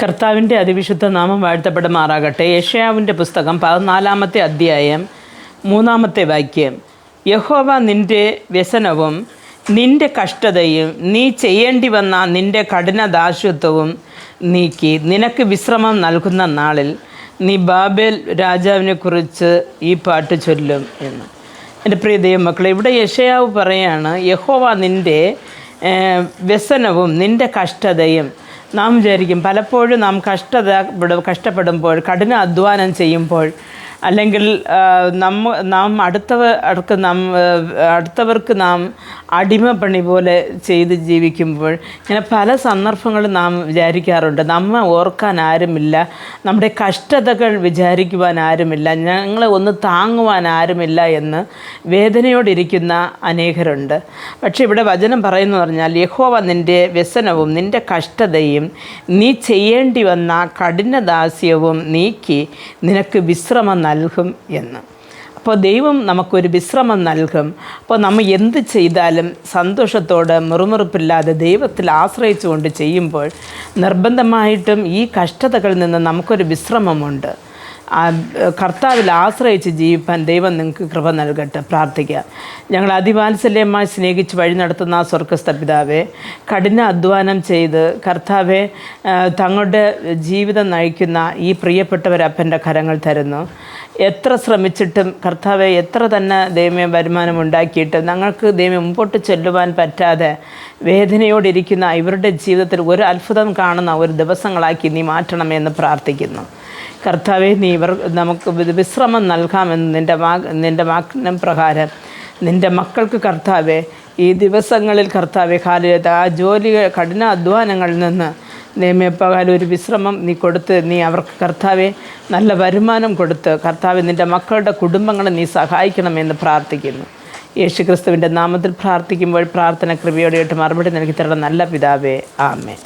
കർത്താവിന്റെ അതിവിശുദ്ധ നാമം വാഴ്ത്തപ്പെടുമാറാകട്ടെ. യഷയാവിന്റെ പുസ്തകം പതിനാലാമത്തെ അധ്യായം മൂന്നാമത്തെ വാക്യം. യഹോവ നിന്റെ വ്യസനവും നിന്റെ കഷ്ടതയും നീ ചെയ്യേണ്ടി വന്ന നിന്റെ കഠിനദാസ്യത്വവും നീക്കി. നിനക്ക് വിശ്രമം നൽകുന്ന നാളിൽ നീ ബാബേൽ രാജാവിനെക്കുറിച്ച് ഈ പാട്ട് ചൊല്ലും എന്ന്. എന്റെ പ്രിയ ദൈവമക്കളെ ഇവിടെ യഷയാവ് പറയാണ് യഹോവ നിന്റെ വ്യസനവും നിന്റെ കഷ്ടതയും നാം വിചാരിക്കും പലപ്പോഴും നാം കഷ്ടത പെടും- കഷ്ടപ്പെടുമ്പോൾ കഠിന അധ്വാനം ചെയ്യുമ്പോൾ അല്ലെങ്കിൽ നമ്മ നാം അടുത്തവർക്ക് നാം അടുത്തവർക്ക് നാം അടിമ പണി പോലെ ചെയ്ത് ജീവിക്കുമ്പോൾ ഇങ്ങനെ പല സന്ദർഭങ്ങളും നാം വിചാരിക്കാറുണ്ട്. നമ്മെ ഓർക്കാൻ ആരുമില്ല. നമ്മുടെ കഷ്ടതകൾ വിചാരിക്കുവാൻ ആരുമില്ല. ഞങ്ങളെ ഒന്ന് താങ്ങുവാൻ ആരുമില്ല എന്ന് വേദനയോടിരിക്കുന്ന അനേകരുണ്ട്. പക്ഷേ ഇവിടെ വചനം പറയുന്നു പറഞ്ഞാൽ യഹോവ നിന്റെ വ്യസനവും നിന്റെ കഷ്ടതയും നീ ചെയ്യേണ്ടി വന്ന കഠിനദാസ്യവും നീക്കി നിനക്ക് വിശ്രമം എന്ന്. അപ്പോൾ ദൈവം നമുക്കൊരു വിശ്രമം നൽകും. അപ്പോൾ നമ്മൾ എന്ത് ചെയ്താലും സന്തോഷത്തോടെ മുറുമുറുപ്പില്ലാതെ ദൈവത്തിൽ ആശ്രയിച്ചുകൊണ്ട് ചെയ്യുമ്പോൾ നിർബന്ധമായിട്ടും ഈ കഷ്ടതകളിൽ നിന്ന് നമുക്കൊരു വിശ്രമമുണ്ട്. കർത്താവിൽ ആശ്രയിച്ച് ജീവിപ്പാൻ ദൈവം നിങ്ങൾക്ക് കൃപ നൽകട്ടെ. പ്രാർത്ഥിക്കുക ഞങ്ങൾ അതിവാത്സല്യമായി സ്നേഹിച്ച് വഴി നടത്തുന്ന ആ സ്വർഗസ്ഥ പിതാവെ കഠിന അധ്വാനം ചെയ്ത് കർത്താവെ തങ്ങളുടെ ജീവിതം നയിക്കുന്ന ഈ പ്രിയപ്പെട്ടവരപ്പന്റെ കരങ്ങൾ തരുന്നു. എത്ര ശ്രമിച്ചിട്ടും കർത്താവെ എത്ര തന്നെ ദൈവമേ വരുമാനം ഉണ്ടാക്കിയിട്ട് ഞങ്ങൾക്ക് ദൈവം മുമ്പോട്ട് ചെല്ലുവാൻ പറ്റാതെ വേദനയോടിരിക്കുന്ന ഇവരുടെ ജീവിതത്തിൽ ഒരു അത്ഭുതം കാണുന്ന ഒരു ദിവസങ്ങളാക്കി നീ മാറ്റണമെന്ന് പ്രാർത്ഥിക്കുന്നു. കർത്താവെ നീ ഇവർ നമുക്ക് വിശ്രമം നൽകാമെന്ന് നിന്റെ വാ നിന്റെ വാഗ്നം പ്രകാരം നിന്റെ മക്കൾക്ക് കർത്താവെ ഈ ദിവസങ്ങളിൽ കർത്താവെ കാലിലത്ത് ആ ജോലി കഠിന അധ്വാനങ്ങളിൽ നിന്ന് നിയമപ്പകാലം ഒരു വിശ്രമം നീ കൊടുത്ത് നീ അവർക്ക് കർത്താവെ നല്ല വരുമാനം കൊടുത്ത് കർത്താവെ നിന്റെ മക്കളുടെ കുടുംബങ്ങളെ നീ സഹായിക്കണമെന്ന് പ്രാർത്ഥിക്കുന്നു. യേശു ക്രിസ്തുവിന്റെ നാമത്തിൽ പ്രാർത്ഥിക്കുമ്പോൾ പ്രാർത്ഥന കൃപയോടെ മറുപടി നൽകി തരണം നല്ല പിതാവേ ആമേ